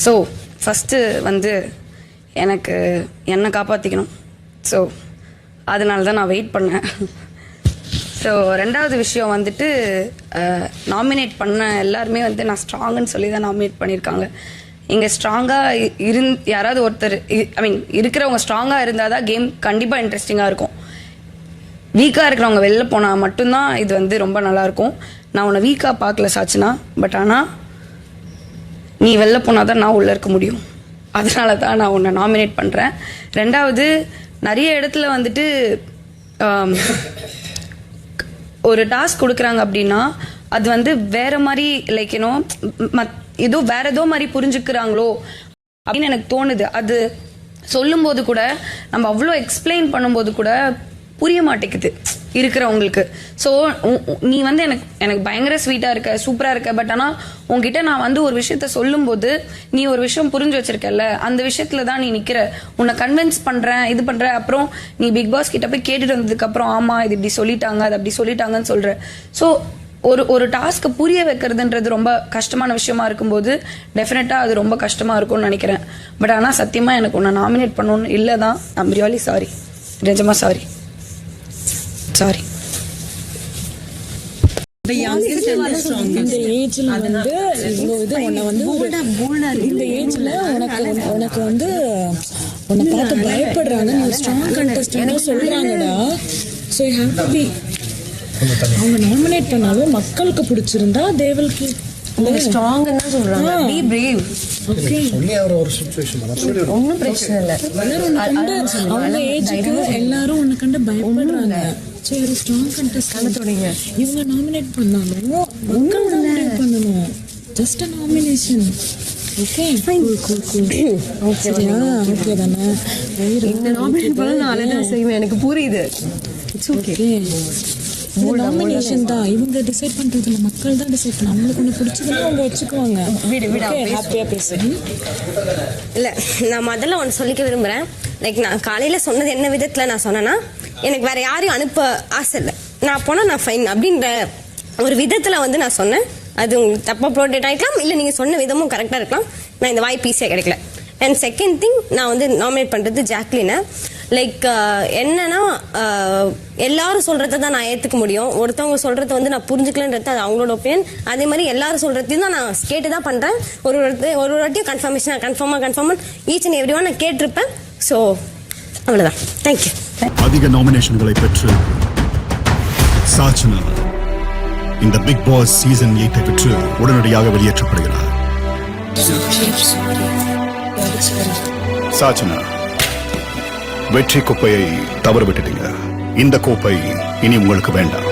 So first வந்து எனக்கு என்னை காப்பாற்றிக்கணும் ஸோ அதனால தான் நான் வெயிட் பண்ணேன். ஸோ ரெண்டாவது விஷயம் வந்துட்டு நாமினேட் பண்ண எல்லாருமே வந்து நான் ஸ்ட்ராங்குன்னு சொல்லி தான் நாமினேட் பண்ணியிருக்காங்க. இங்கே ஸ்ட்ராங்காக இருந் யாராவது ஒருத்தர் ஐ மீன் இருக்கிறவங்க ஸ்ட்ராங்காக இருந்தால் தான் கேம் கண்டிப்பாக இன்ட்ரெஸ்டிங்காக இருக்கும். வீக்காக இருக்கிறவங்க வெளில போனால் மட்டும்தான் இது வந்து ரொம்ப நல்லாயிருக்கும் நான் உன்னை வீக்காக பார்க்கல சாச்சுனா பட் ஆனால் நீ வெளில போனால் தான் நான் உள்ளே இருக்க முடியும். அதனால தான் நான் உன்னை நாமினேட் பண்ணுறேன் ரெண்டாவது நிறைய இடத்துல வந்துட்டு ஒரு டாஸ்க் கொடுக்குறாங்க அப்படின்னா அது வந்து வேற மாதிரி லைக் ஏனோ ஏதோ வேற ஏதோ மாதிரி புரிஞ்சுக்கிறாங்களோ அப்படின்னு எனக்கு தோணுது. அது சொல்லும்போது கூட நம்ம அவ்வளோ எக்ஸ்பிளைன் பண்ணும்போது கூட புரிய மாட்டேங்குது. இருக்கிறவங்களுக்கு. ஸோ நீ வந்து எனக்கு எனக்கு பயங்கர ஸ்வீட்டாக இருக்க சூப்பராக இருக்க பட் ஆனால் உங்ககிட்ட நான் வந்து ஒரு விஷயத்த சொல்லும்போது நீ ஒரு விஷயம் புரிஞ்சு வச்சிருக்கல அந்த விஷயத்துல தான் நீ நிற்கிற உன்னை கன்வின்ஸ் பண்ணுறேன் இது பண்ணுற அப்புறம் நீ பிக் பாஸ் கிட்ட போய் கேட்டுட்டு வந்ததுக்கப்புறம் ஆமாம் இது இப்படி சொல்லிட்டாங்க அது அப்படி சொல்லிட்டாங்கன்னு சொல்கிற ஸோ ஒரு ஒரு டாஸ்க்கை புரிய வைக்கிறதுன்றது ரொம்ப கஷ்டமான விஷயமா இருக்கும்போது டெஃபினட்டாக அது ரொம்ப கஷ்டமாக இருக்கும்னு நினைக்கிறேன். பட் ஆனால் சத்தியமாக எனக்கு உன்னை நாமினேட் பண்ணணும்னு இல்லை தான் ஐம் ரியலி சாரி நிஜமாக சாரி சாரி இந்த ஏஜ்ல வந்து இது உன்னை வந்து ஒரு- இந்த ஏஜ்ல உனக்கு உனக்கு வந்து உன்னை பார்த்து பயப்படுறாங்க. நீ strong contestant சொல்றாங்கடா. So you have to be அவங்க நாமினேட் பண்ணாலும் மக்களுக்கு பிடிச்சிருந்தா தேவல்க்கு ஸ்ட்ராங் தான் சொல்றாங்க. பி பிரேவ் ஓகே சொல்லி அவர் ஒரு சுச்சுவேஷன் ஒன்றும் பிரச்சனை இல்லை. எல்லாரும் உன்னை கண்டு எல்லாரும் உன்னை கண்டு பயப்படுறாங்க. ஸோ ஒரு ஸ்ட்ராங் கண்டஸ்டன்ட் தொடங்க. இவங்க நாமினேட் பண்ணாலும் மக்கள் நாமினேட் பண்ணணும். ஜஸ்ட் அ நாமினேஷன் ஓகே சரியா? ஓகே தானே? இந்த நாமினேட் பண்ண நான் அழகா செய்வேன் எனக்கு புரியுது. இட்ஸ் ஓகே நாமினேஷன் தான். இவங்க டிசைட் பண்றதுல மக்கள் தான் டிசைட் பண்ண. அவங்களுக்கு ஒன்று பிடிச்சதுன்னா அவங்க வச்சுக்குவாங்க. விடு, விடு, இல்லை நான் முதல்ல ஒன்று சொல்லிக்க விரும்புகிறேன் லைக் நான் காலையில் சொன்னது என்ன விதத்தில் நான் சொன்னேன்னா எனக்கு வேற யாரையும் அனுப்ப ஆசை இல்லை. நான் போனால் நான் ஃபைன் அப்படின்ற ஒரு விதத்தில் வந்து நான் சொன்னேன். அது உங்களுக்கு தப்பாக ப்ரோடேட் ஆகிக்கலாம் இல்லை நீங்கள் சொன்ன விதமும் கரெக்டாக இருக்கலாம். நான் இந்த வாய்ப்பு ஈஸியாக கிடைக்கல. அண்ட் செகண்ட் திங் நான் வந்து நாமினேட் பண்ணுறது ஜாக்லினை. லைக் என்னன்னா எல்லாரும் சொல்கிறத தான் நான் ஏற்றுக்க முடியும். ஒருத்தவங்க சொல்கிறத வந்து நான் புரிஞ்சுக்கலன்றது அது அவங்களோட ஒப்பீனியன் அதே மாதிரி எல்லாரும் சொல்கிறதையும் தான் நான் கேட்டு தான் பண்ணுறேன் ஒரு ஒரு ஒரு வாட்டியும் கன்ஃபர்மேஷன் கன்ஃபார்மாக கன்ஃபார்மாக ஈச் அண்ட் எவ்ரி ஒன் நான் கேட்டிருப்பேன். ஸோ அவ்வளோதான் தேங்க்யூ அதிக நாமினேஷன்களை பெற்று சாச்சனா இந்த பிக் பாஸ் சீசன் எயிட்டை பெற்று உடனடியாக வெளியேற்றப்படுகிறார். சாச்சனா வெற்றி கோப்பையை தவறு விட்டுட்டீங்க இந்த கோப்பை இனி உங்களுக்கு வேண்டாம்.